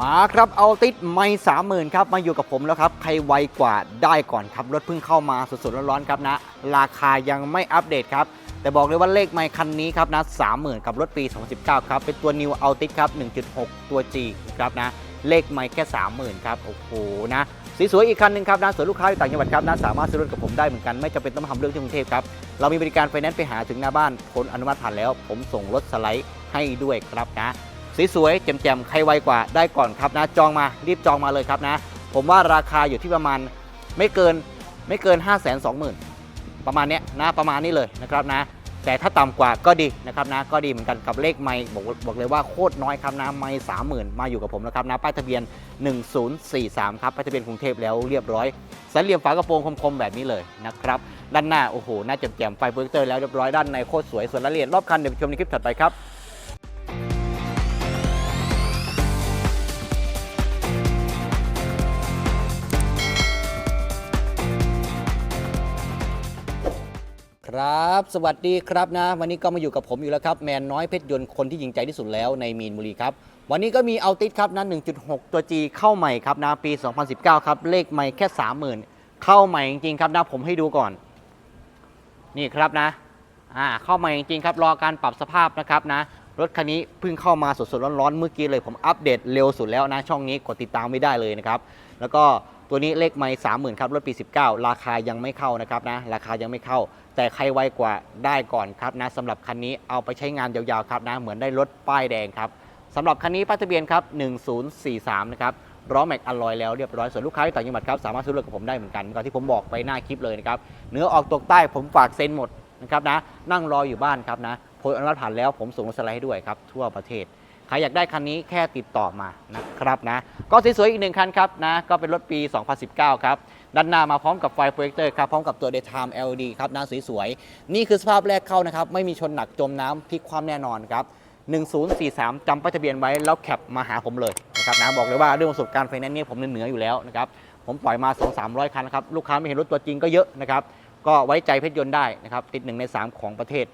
มาครับเอาติดไม่สามหมื่นครับมาอยู่กับผมแล้วครับ ใครไวกว่าได้ก่อนครับ รถเพิ่งเข้ามาสดๆร้อนๆครับนะ ราคายังไม่อัปเดตครับ แต่บอกเลยว่าเลขไม่คันนี้ครับนะ30,000กับรถปี 2019 ครับ เป็นตัว New Altis ครับ 1.6 ตัว G ครับนะ เลขไม่แค่ 30,000 ครับ โอ้โหนะสสวยอีกคันหนึ่งครับนะส่วนลูกค้าอยู่ต่างจังหวัดครับนะสามารถซื้อรถกับผมได้เหมือนกันไม่จำเป็นต้องมาทำเรื่องที่กรุงเทพครับเรามีบริการไฟแนนซ์ไปหาถึงหน้าบ้านผลอนุมัติผ่านแล้ว ผมส่งรถสไลด์ให้ด้วยครับนะ สวยๆแจ่มๆใครไวกว่าได้ก่อนครับนะจองมารีบจองมาเลยครับนะ ผมว่าราคาอยู่ที่ประมาณไม่เกินไม่เกิน 5 2 0 0 0 0 ประมาณเนี้ยนะประมาณนี้เลยนะครับนะ แต่ถ้าต่ำกว่าก็ดีนะครับนะ ก็ดีเหมือนกันกับเลขไม่บอกบอกเลยว่าโคตรน้อยครับนะไม่สามหมื่นมาอยู่กับผมนะครับนะป้ายทะเบียน 1043 ครับป้ายทะเบียนกรุงเทพแล้วเรียบร้อยสันเหลี่ยมฝากระโปรงคมๆแบบนี้เลยนะครับด้านหน้าโอ้โหน่าแจ่มๆไฟโปรเจคเตอร์แล้วเรียบร้อยด้านในโคตรสวยส่วนรายละเอียดรอบคันเดี๋ยวไปชมในคลิปถัดไปครับ ครับ สวัสดีครับนะ วันนี้ก็มาอยู่กับผมอยู่แล้วครับ แมนน้อยเพชรยนต์คนที่ยิงใจที่สุดแล้วในมีนบุรีครับ วันนี้ก็มีเอาติดครับนะ1.6 ตัว G เข้าใหม่ครับนะปี 2019 ครับ เลขใหม่แค่ 30,000 เข้าใหม่จริงๆครับนะผมให้ดูก่อน นี่ครับนะอ่าเข้าใหม่จริงๆครับรอการปรับสภาพนะครับนะ รถคันนี้เพิ่งเข้ามาสดๆร้อนๆเมื่อกี้เลยผมอัปเดตเร็วสุดแล้วนะช่องนี้กดติดตามไม่ได้เลยนะครับแล้วก็ตัวนี้เลขไม่สามหมื่นครับรถปี 19 ราคายังไม่เข้านะครับนะราคายังไม่เข้า แต่ใครไวกว่าได้ก่อนครับนะสำหรับคันนี้เอาไปใช้งานยาวๆครับนะเหมือนได้รถป้ายแดงครับสำหรับคันนี้ป้ายทะเบียนครับ 1043 นะครับล้อแม็กอลลอยแล้วเรียบร้อยส่วนลูกค้าที่ต่างจังหวัดครับสามารถซื้อรถกับผมได้เหมือนกันเหมือนที่ผมบอกไปหน้าคลิปเลยนะครับเนื้อออกตกใต้ผมฝากเซ็นหมดนะครับนะนั่งรออยู่บ้านครับนะผลอนุมัติผ่านแล้วผมส่งรถสไลด์ให้ด้วยครับทั่วประเทศ ใครอยากได้คันนี้แค่ติดต่อมานะครับนะก็สวยๆอีกหนึ่งคันครับนะก็เป็นรถปี 2019 ครับด้านหน้ามาพร้อมกับไฟโปรเจคเตอร์ครับพร้อมกับตัว Daytime LED ครับนะสวยๆนี่คือสภาพแรกเข้านะครับไม่มีชนหนักจมน้ำพลิกความแน่นอนครับ1043จำป้ายทะเบียนไว้แล้วแคปมาหาผมเลยนะครับนะบอกเลยว่าเรื่องประสบการณ์ไฟแนนซ์นี่ผมเหนืออยู่แล้วนะครับผมปล่อยมา 2-300 คันนะครับลูกค้าไม่เห็นรถตัวจริงก็เยอะนะครับก็ไว้ใจเพชรยนต์ได้นะครับติดหนึ่งใน 3 ของประเทศ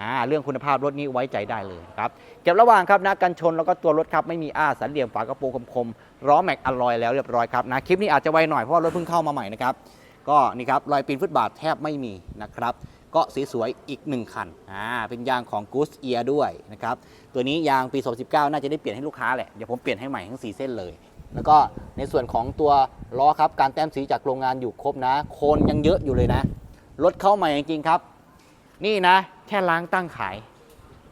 อ่าเรื่องคุณภาพรถนี้ไว้ใจได้เลยครับเก็บระหว่างครับนะกันชนแล้วก็ตัวรถครับไม่มีอ้าสันเหลี่ยมฝากระโปรงคมๆล้อแม็กอลลอยแล้วเรียบร้อยครับนะคลิปนี้อาจจะไวหน่อยเพราะว่ารถเพิ่งเข้ามาใหม่นะครับก็นี่ครับรอยปีนฟุตบาทแทบไม่มีนะครับก็สีสวยอีกหนึ่งคันอ่าเป็นยางของ Goose Ear ด้วยนะครับตัวนี้ยางปี 2019 น่าจะได้เปลี่ยนให้ลูกค้าแหละเดี๋ยวผมเปลี่ยนให้ใหม่ทั้ง 4 เส้นเลย แล้วก็ในส่วนของตัวล้อครับการแต้มสีจากโรงงานอยู่ครบนะ โคนยังเยอะอยู่เลยนะรถเข้าใหม่จริงๆครับ นี่นะ แค่ล้างตั้งขาย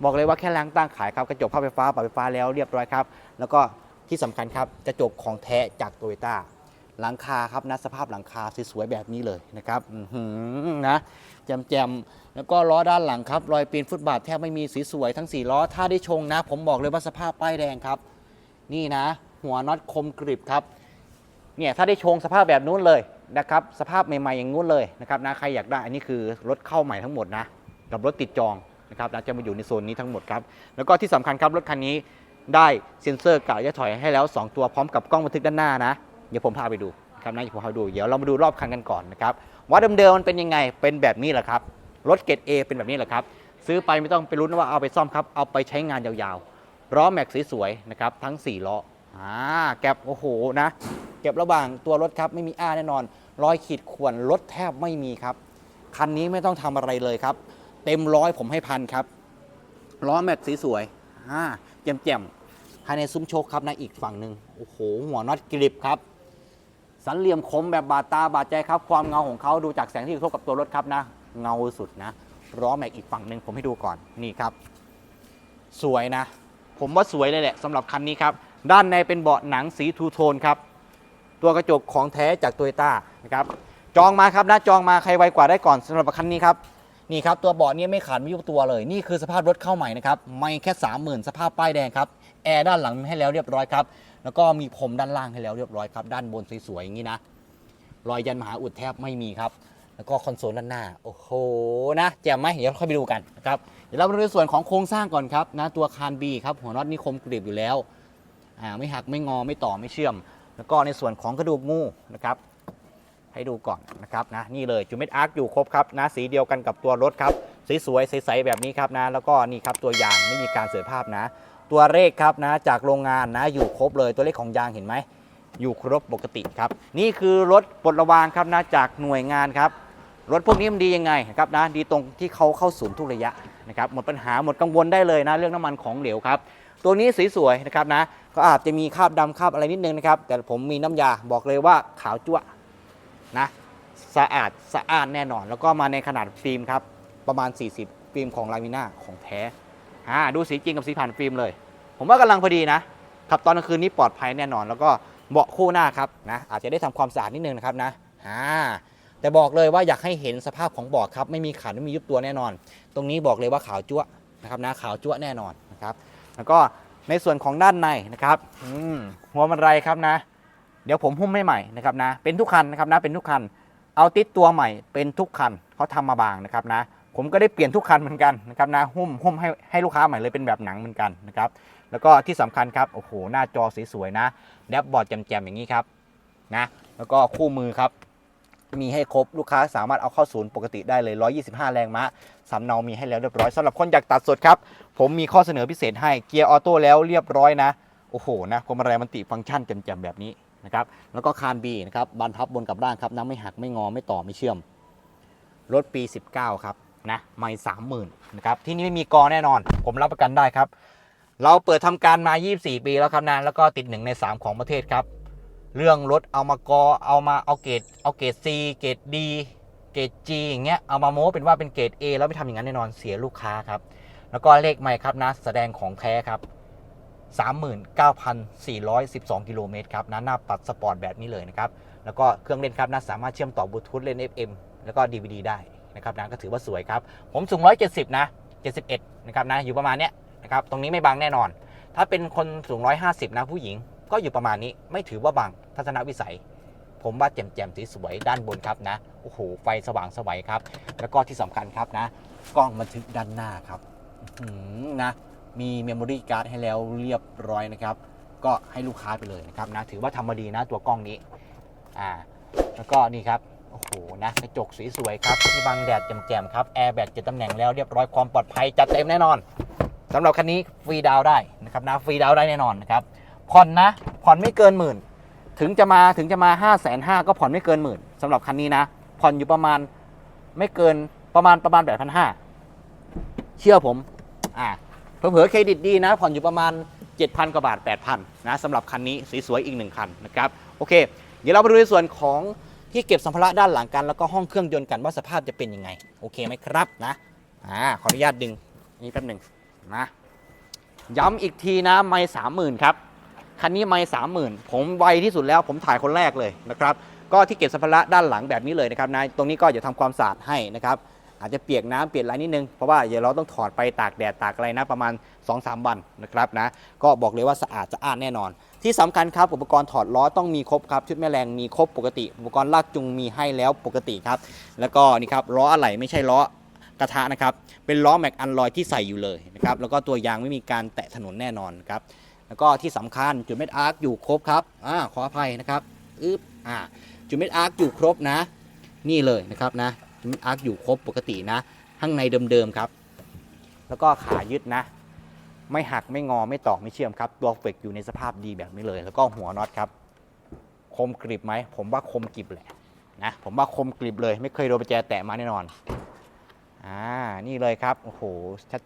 บอกเลยว่าแค่ล้างตั้งขายครับกระจกภาพไฟฟ้าปรับไฟฟ้าแล้วเรียบร้อยครับ แล้วก็ที่สำคัญครับกระจกของแท้จากโตโยต้าหลังคาครับนะสภาพหลังคาสวยๆแบบนี้เลยนะครับอื้อหือนะแจมๆแล้วก็ล้อด้านหลังครับรอยปีนฟุตบาทแทบไม่มีสีสวยทั้ง4ล้อถ้าได้ชงนะ ผมบอกเลยว่าสภาพป้ายแดงครับ นี่นะ หัวน็อตคมกริบครับเนี่ยถ้าได้ชงสภาพแบบนู้นเลยนะครับ สภาพใหม่ๆอย่างนู้นเลยนะครับนะใครอยากได้อันนี้คือรถเข้าใหม่ทั้งหมดนะ กับรถติดจองนะครับจะมาอยู่ในโซนนี้ทั้งหมดครับ แล้วก็ที่สำคัญครับรถคันนี้ได้เซ็นเซอร์กะยะถอยให้แล้ว 2 ตัวพร้อมกับกล้องบันทึกด้านหน้านะ เดี๋ยวผมพาไปดูครับนะเดี๋ยวผมพาดู เดี๋ยวเรามาดูรอบคันกันก่อนนะครับว่าเดิมๆมันเป็นยังไงเป็นแบบนี้แหละครับ รถเกรด A เป็นแบบนี้แหละครับ ซื้อไปไม่ต้องไปลุ้นว่าเอาไปซ่อมครับ เอาไปใช้งานยาวๆล้อแม็กสวยๆนะครับทั้งสี่ล้ออ่าแก็บโอ้โหนะเก็บระหว่างตัวรถครับไม่มีอ้าแน่นอนรอยขีดข่วนรถแทบไม่มีครับคันนี้ไม่ต้องทำอะไรเลยครับ เต็มร้อยผมให้พันครับล้อแม็กสีสวยอ่าแจ่มๆภายในซุ้มโชคครับนะอีกฝั่งหนึ่งโอ้โหหัวน็อตกริบครับ สันเหลี่ยมคมแบบบาดตาบาดใจครับ ความเงาของเขาดูจากแสงที่กระทบกับตัวรถครับนะ เงาสุดนะล้อแม็กอีกฝั่งหนึ่งผมให้ดูก่อนนี่ครับ สวยนะ ผมว่าสวยเลยแหละสำหรับคันนี้ครับ ด้านในเป็นเบาะหนังสีทูโทนครับ ตัวกระจกของแท้จากโตโยต้านะครับจองมาครับนะจองมาใครไวกว่าได้ก่อนสำหรับคันนี้ครับ นี่ครับตัวเบาะนี้ไม่ขาดไม่ยุบตัวเลย นี่คือสภาพรถเข้าใหม่นะครับไม่แค่ 30,000 สภาพป้ายแดงครับแอร์ด้านหลังให้แล้วเรียบร้อยครับแล้วก็มีพรมด้านล่างให้แล้วเรียบร้อยครับด้านบนสวยๆอย่างนี้นะรอยยันมหาอุดแทบไม่มีครับแล้วก็คอนโซลด้านหน้า โอ้โหนะแจ่มไหมเดี๋ยวค่อยไปดูกันนะครับเดี๋ยวเรามาดูในส่วนของโครงสร้างก่อนครับนะตัวคานบีครับหัวน็อตนี่คมกริบอยู่แล้วอ่าไม่หักไม่งอไม่ต่อไม่เชื่อม แล้วก็ในส่วนของกระดูกงูนะครับ ให้ดูก่อนนะครับนะนี่เลยจูเม็ดอาร์คอยู่ครบครับนะสีเดียวกันกับตัวรถครับสวยๆใสๆแบบนี้ครับนะ แล้วก็นี่ครับตัวยางไม่มีการเสียภาพนะ ตัวเลขครับนะจากโรงงานนะอยู่ครบเลยตัวเลขของยางเห็นไหมอยู่ครบปกติครับ นี่คือรถปลดระวางครับนะจากหน่วยงานครับรถพวกนี้มันดียังไงครับนะดีตรงที่เขาเข้าศูนย์ทุกระยะนะครับหมดปัญหาหมดกังวลได้เลยนะเรื่องน้ำมันของเหลวครับตัวนี้สวยๆนะครับนะก็อาจจะมีคราบดำคราบอะไรนิดนึงนะครับแต่ผมมีน้ำยาบอกเลยว่าขาวจั่ว นะสะอาดสะอาดแน่นอน แล้วก็มาในขนาดฟิล์มครับ ประมาณ 40 ฟิล์มของลามิน่าของแท้อ่าดูสีจริงกับสีผ่านฟิล์มเลย ผมว่ากำลังพอดีนะขับตอนกลางคืนนี้ปลอดภัยแน่นอน แล้วก็เบาะคู่หน้าครับนะอาจจะได้ทำความสะอาดนิดนึงนะครับนะอ่าแต่บอกเลยว่าอยากให้เห็นสภาพของเบาะครับ ไม่มีขาดไม่มียุบตัวแน่นอน ตรงนี้บอกเลยว่าขาวจั๊วนะครับนะขาวจั๊วแน่นอนนะครับ แล้วก็ในส่วนของด้านในนะครับหัวมันไรครับนะ เดี๋ยวผมหุ้มให้ใหม่นะครับนะเป็นทุกคันนะครับนะเป็นทุกคัน เอาติดตัวใหม่เป็นทุกคันเขาทำมาบางนะครับนะผมก็ได้เปลี่ยนทุกคันเหมือนกันนะครับนะหุ้มหุ้มให้ให้ลูกค้าใหม่เลยเป็นแบบหนังเหมือนกันนะครับแล้วก็ที่สำคัญครับโอ้โหหน้าจอสวยๆนะแดบบอร์ดแจ่มๆอย่างนี้ครับนะแล้วก็คู่มือครับมีให้ครบลูกค้าสามารถเอาเข้าศูนย์ปกติได้เลย 125 แรงม้าสำเนามีให้แล้วเรียบร้อยสำหรับคนอยากตัดสดครับ ผมมีข้อเสนอพิเศษให้เกียร์ออโต้แล้วเรียบร้อยนะ โอ้โหนะความอะไรมันติฟังก์ชันแจ่มๆแบบนี้ นะครับแล้วก็คานบีนะครับบานพับบนกับล่างครับน้ำไม่หักไม่งอไม่ต่อไม่เชื่อม รถปี 19 ครับนะไม่สามหมื่นนะครับที่นี่ไม่มีกอแน่นอน ผมรับประกันได้ครับ เราเปิดทำการมา 24 ปีแล้วครับนะแล้วก็ติดหนึ่งใน 3 ของประเทศครับ เรื่องรถเอามากอเอามาเอาเกรดเอาเกรด C เกรด D เกรด G อย่างเงี้ยเอามาโม้เป็นว่าเป็นเกรด A แล้วไปทำอย่างนั้นแน่นอนเสียลูกค้าครับแล้วก็เลขใหม่ครับนะแสดงของแท้ครับ 39,412 กิโลเมตรครับนะหน้าปัดสปอร์ตแบบนี้เลยนะครับ แล้วก็เครื่องเล่นครับนะสามารถเชื่อมต่อบลูทูธเล่น FM แล้วก็ DVD ได้นะครับนะก็ถือว่าสวยครับ ผมสูง 170 นะ 71 นะครับนะอยู่ประมาณเนี้ยนะครับตรงนี้ไม่บังแน่นอน ถ้าเป็นคนสูง 150 นะผู้หญิงก็อยู่ประมาณนี้ไม่ถือว่าบังทัศนวิสัย ผมว่าแจ่มๆสวยด้านบนครับนะโอ้โหไฟสว่างสวัยครับ แล้วก็ที่สำคัญครับนะ กล้องบันทึกด้านหน้าครับหือนะ มีเมมโมรี่การ์ดให้แล้วเรียบร้อยนะครับ ก็ให้ลูกค้าไปเลยนะครับนะถือว่าทำมาดีนะตัวกล้องนี้อ่าแล้วก็นี่ครับโอ้โหนะกระจกสวยๆครับที่บังแดดแจ่มๆครับแอร์แบ็กเจ็ดตำแหน่งแล้วเรียบร้อยความปลอดภัยจัดเต็มแน่นอนสำหรับคันนี้ฟรีดาวได้นะครับนะฟรีดาวได้แน่นอนนะครับผ่อนนะผ่อนไม่เกินหมื่น ถึงจะมาถึงจะมา5้าแสนห้าก็ผ่อนไม่เกินหมื่นสำหรับคันนี้นะ ผ่อนอยู่ประมาณไม่เกินประมาณประมาณแปดพันห้าเชื่อผม อ่า เผื่อเครดิตดีนะ ผ่อนอยู่ประมาณ 7,000 กว่าบาท 8,000 นะสำหรับคันนี้สวยๆอีกหนึ่งคันนะครับโอเค เดี๋ยวเราไปดูในส่วนของที่เก็บสัมภาระด้านหลังกัน แล้วก็ห้องเครื่องยนต์กันว่าสภาพจะเป็นยังไง โอเคไหมครับนะอ่าขออนุญาตดึงนี่แป๊บหนึ่งนะย้ำอีกทีนะไม่สามหมื่นครับคันนี้ไม่สามหมื่นผมไวที่สุดแล้วผมถ่ายคนแรกเลยนะครับก็ที่เก็บสัมภาระด้านหลังแบบนี้เลยนะครับนะตรงนี้ก็จะทำความสะอาดให้นะครับ อาจจะเปียกน้ำเปียกอะไรนิดนึง เพราะว่าเดี๋ยวเราต้องถอดไปตากแดดตากอะไรนะประมาณ 2-3 วันนะครับนะก็บอกเลยว่าสะอาดสะอาดแน่นอน ที่สำคัญครับอุปกรณ์ถอดล้อต้องมีครบครับชุดแม่แรงมีครบปกติ อุปกรณ์ลากจูงมีให้แล้วปกติครับแล้วก็นี่ครับล้ออะไหล่ไม่ใช่ล้อกระทะนะครับเป็นล้อแม็กอันลอยที่ใส่อยู่เลยนะครับแล้วก็ตัวยางไม่มีการแตะถนนแน่นอนครับแล้วก็ที่สำคัญจุดเม็ดอาร์คอยู่ครบครับอ่าขออภัยนะครับอึ๊บอ่าจุดเม็ดอาร์คอยู่ครบนะ นี่เลยนะครับนะ อาร์คอยู่ครบปกตินะ ข้างในเดิมๆครับ แล้วก็ขายึดนะ ไม่หักไม่งอไม่ตอกไม่เชื่อมครับ ตัวเฟกอยู่ในสภาพดีแบบนี้เลย แล้วก็หัวน็อตครับ คมกริบไหม ผมว่าคมกริบแหละนะ ผมว่าคมกริบเลย ไม่เคยโดนประแจแตะมาแน่นอน อ่า นี่เลยครับ โอ้โห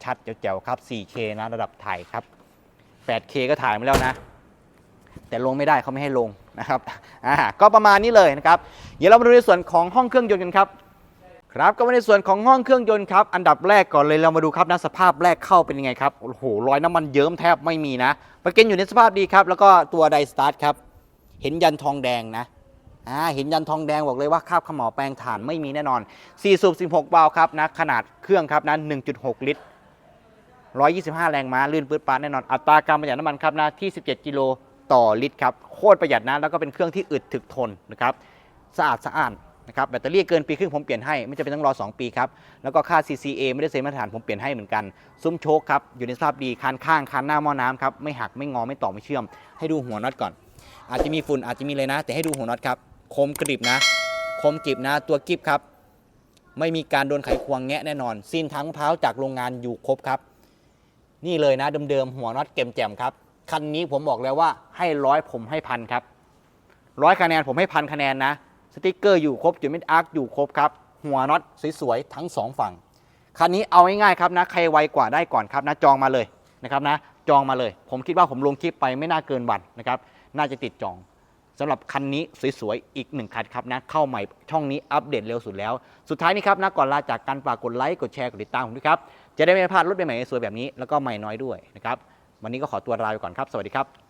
ชัดๆ เจ๋วๆ ครับ 4K นะ ระดับถ่ายครับ 8K ก็ถ่ายมาแล้วนะ แต่ลงไม่ได้เขาไม่ให้ลงนะครับ อ่า ก็ประมาณนี้เลยนะครับ เดี๋ยวเรามาดูในส่วนของห้องเครื่องยนต์กันครับ ครับก็มาในส่วนของห้องเครื่องยนต์ครับ อันดับแรกก่อนเลยเรามาดูครับนะสภาพแรกเข้าเป็นยังไงครับ โอ้โหรอยน้ำมันเยิ้มแทบไม่มีนะประกันอยู่ในสภาพดีครับ แล้วก็ตัวไดสตาร์ทครับ เห็นยันทองแดงนะอ่าเห็นยันทองแดงบอกเลยว่าคาบขม่าวแปลงถ่านไม่มีแน่นอน 4 สูบ 16วาล์วครับนะขนาดเครื่องครับนะ1.6 ลิตร 125 แรงม้าลื่นปื๊ดปาดแน่นอนอัตราการประหยัดน้ำมันครับนะที่ 17 กิโลต่อลิตรครับโคตรประหยัดนะแล้วก็เป็นเครื่องที่อึดถึกทนนะครับสะอาดสะอ้าน นะครับแบตเตอรี่เกินปีครึ่งผมเปลี่ยนให้ไม่จำเป็นต้องรอ 2 ปีครับ แล้วก็ค่า CCA ไม่ได้เซ็นมาตรฐานผมเปลี่ยนให้เหมือนกัน ซุ้มโชคครับอยู่ในสภาพดีคานข้างคานหน้าหม้อน้ำครับไม่หักไม่งอไม่ต่อไม่เชื่อม ให้ดูหัวน็อตก่อน อาจจะมีฝุ่นอาจจะมีเลยนะ แต่ให้ดูหัวน็อตครับคมกริบนะ คมกริบนะตัวกริบครับ ไม่มีการโดนไขควงแงะแน่นอนซีนทั้งมะพร้าวจากโรงงานอยู่ครบครับ นี่เลยนะเดิมๆหัวน็อตเก็มแจ่มครับคันนี้ผมบอกแล้วว่าให้ร้อยผมให้พันครับร้อยคะแนนผมให้พันคะแนนนะ สติกเกอร์อยู่ครบจุดมิดอาร์คอยู่ครบครับ หัวน็อตสวยๆทั้งสองฝั่ง คันนี้เอาง่ายๆครับนะ ใครไวกว่าได้ก่อนครับนะจองมาเลยนะครับนะจองมาเลย ผมคิดว่าผมลงคลิปไปไม่น่าเกินวันนะครับ น่าจะติดจองสำหรับคันนี้สวยๆ อีกหนึ่งคันครับนะ เข้าใหม่ช่องนี้อัปเดตเร็วสุดแล้ว สุดท้ายนี้ครับนะก่อนลาจากกันฝากกดไลค์กดแชร์กดติดตามผมด้วยครับ จะได้ไม่พลาดรถใหม่ๆสวยแบบนี้แล้วก็ใหม่น้อยด้วยนะครับ วันนี้ก็ขอตัวลาไปก่อนครับ สวัสดีครับ